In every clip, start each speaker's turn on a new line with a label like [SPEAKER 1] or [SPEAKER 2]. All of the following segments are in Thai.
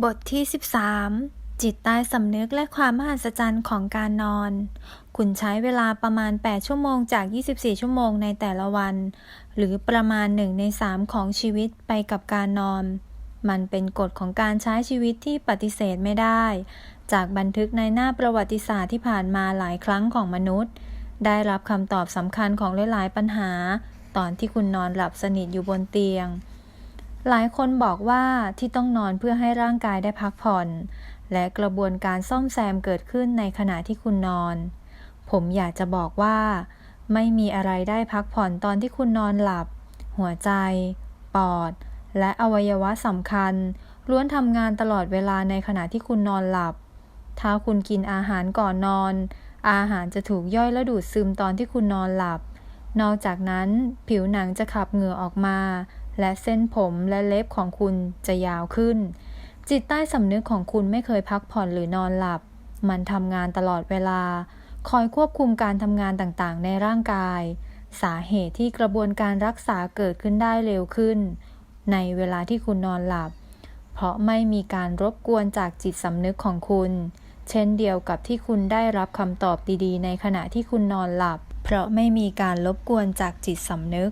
[SPEAKER 1] บทที่ 13 จิตใต้สำนึกและความมหัศจรรย์ของการนอน คุณใช้เวลาประมาณ 8 ชั่วโมงจาก 24 ชั่วโมงในแต่ละวัน หรือประมาณ 1 ใน 3 ของชีวิตไปกับการนอน มันเป็นกฎของการใช้ชีวิตที่ปฏิเสธไม่ได้ จากบันทึกในหน้าประวัติศาสตร์ที่ผ่านมาหลายครั้งของมนุษย์ ได้รับคำตอบสำคัญของหลายๆปัญหา ตอนที่คุณนอนหลับสนิทอยู่บนเตียง หลายคนบอกว่าที่ต้องนอนเพื่อให้ร่างกายได้พักผ่อน และกระบวนการซ่อมแซมเกิดขึ้นในขณะที่คุณนอน ผมอยากจะบอกว่า ไม่มีอะไรได้พักผ่อนตอนที่คุณนอนหลับ หัวใจ ปอด และอวัยวะสำคัญ ล้วนทำงานตลอดเวลาในขณะที่คุณนอนหลับ ถ้าคุณกินอาหารก่อนนอน อาหารจะถูกย่อยและดูดซึมตอนที่คุณนอนหลับ นอกจากนั้นผิวหนังจะขับเหงื่อออกมา และเส้นผมและเล็บของคุณจะยาวขึ้น จิตใต้สำนึกของคุณไม่เคยพักผ่อนหรือนอนหลับ มันทำงานตลอดเวลา คอยควบคุมการทำงานต่างๆ ในร่างกาย สาเหตุที่กระบวนการรักษาเกิดขึ้นได้เร็วขึ้น ในเวลาที่คุณนอนหลับ เพราะไม่มีการรบกวนจากจิตสำนึกของคุณ เช่นเดียวกับที่คุณได้รับคำตอบดีๆ ในขณะที่คุณนอนหลับ เพราะไม่มีการรบกวนจากจิตสำนึก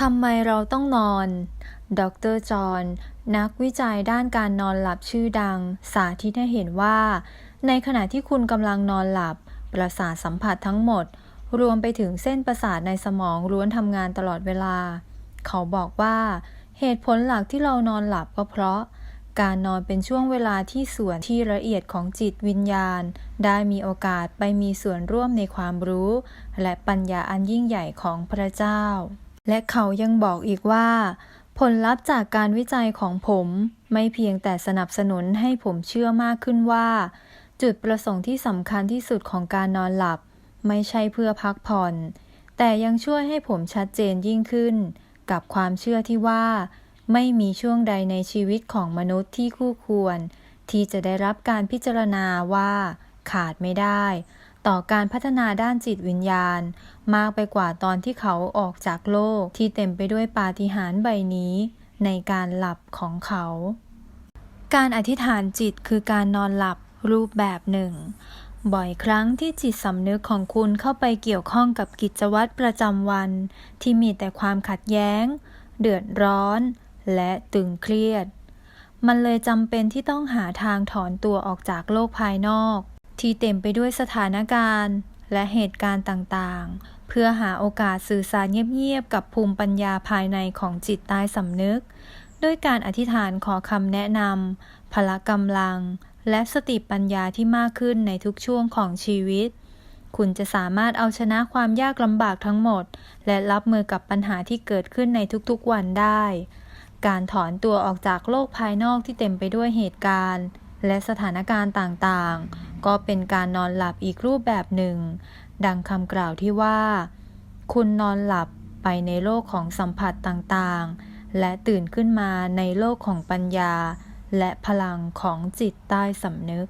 [SPEAKER 1] ทำไมเราต้องนอน ดรจอห์นนักวิจัยด้านการนอนหลับชื่อดัง สาธิตให้เห็นว่า ในขณะที่คุณกำลังนอนหลับ ประสาทสัมผัสทั้งหมด รวมไปถึงเส้นประสาทในสมองล้วนทำงานตลอดเวลา เขาบอกว่า เหตุผลหลักที่เรานอนหลับก็เพราะ การนอนเป็นช่วงเวลาที่ส่วนที่ละเอียดของจิตวิญญาณ ได้มีโอกาสไปมีส่วนร่วมในความรู้ และปัญญาอันยิ่งใหญ่ของพระเจ้า และเขายังบอกอีกว่า ผลลัพธ์จากการวิจัยของผมไม่เพียงแต่สนับสนุนให้ผมเชื่อมากขึ้นว่า จุดประสงค์ที่สำคัญที่สุดของการนอนหลับ ไม่ใช่เพื่อพักผ่อน แต่ยังช่วยให้ผมชัดเจนยิ่งขึ้น กับความเชื่อที่ว่า ไม่มีช่วงใดในชีวิตของมนุษย์ที่คู่ควร ที่จะได้รับการพิจารณาว่าขาดไม่ได้ ต่อการพัฒนาด้านจิตวิญญาณ มากไปกว่าตอนที่เขาออกจากโลกที่เต็มไปด้วยปาฏิหาริย์ใบนี้ในการหลับของเขา การอธิษฐานจิตคือการนอนหลับรูปแบบหนึ่ง บ่อยครั้งที่จิตสำนึกของคุณเข้าไปเกี่ยวข้องกับกิจวัตรประจำวัน ที่มีแต่ความขัดแย้ง เดือดร้อน และตึงเครียด มันเลยจำเป็นที่ต้องหาทางถอนตัวออกจากโลกภายนอก ที่เต็มไปด้วยสถานการณ์ และเหตุการณ์ต่างๆ เพื่อหาโอกาสสื่อสารเงียบๆ กับภูมิปัญญาภายในของจิตใต้สำนึก ด้วยการอธิษฐานขอคำแนะนำพละกำลัง และสติปัญญาที่มากขึ้นในทุกช่วงของชีวิต คุณจะสามารถเอาชนะความยากลำบากทั้งหมด และรับมือกับปัญหาที่เกิดขึ้นในทุกๆวันได้ การถอนตัวออกจากโลกภายนอกที่เต็มไปด้วยเหตุการณ์ และสถานการณ์ต่างๆ ก็เป็นการนอนหลับอีกรูปแบบหนึ่ง ดังคำกล่าวที่ว่า คุณนอนหลับไปในโลกของสัมผัสต่างๆ และตื่นขึ้นมาในโลกของปัญญา และพลังของจิตใต้สำนึก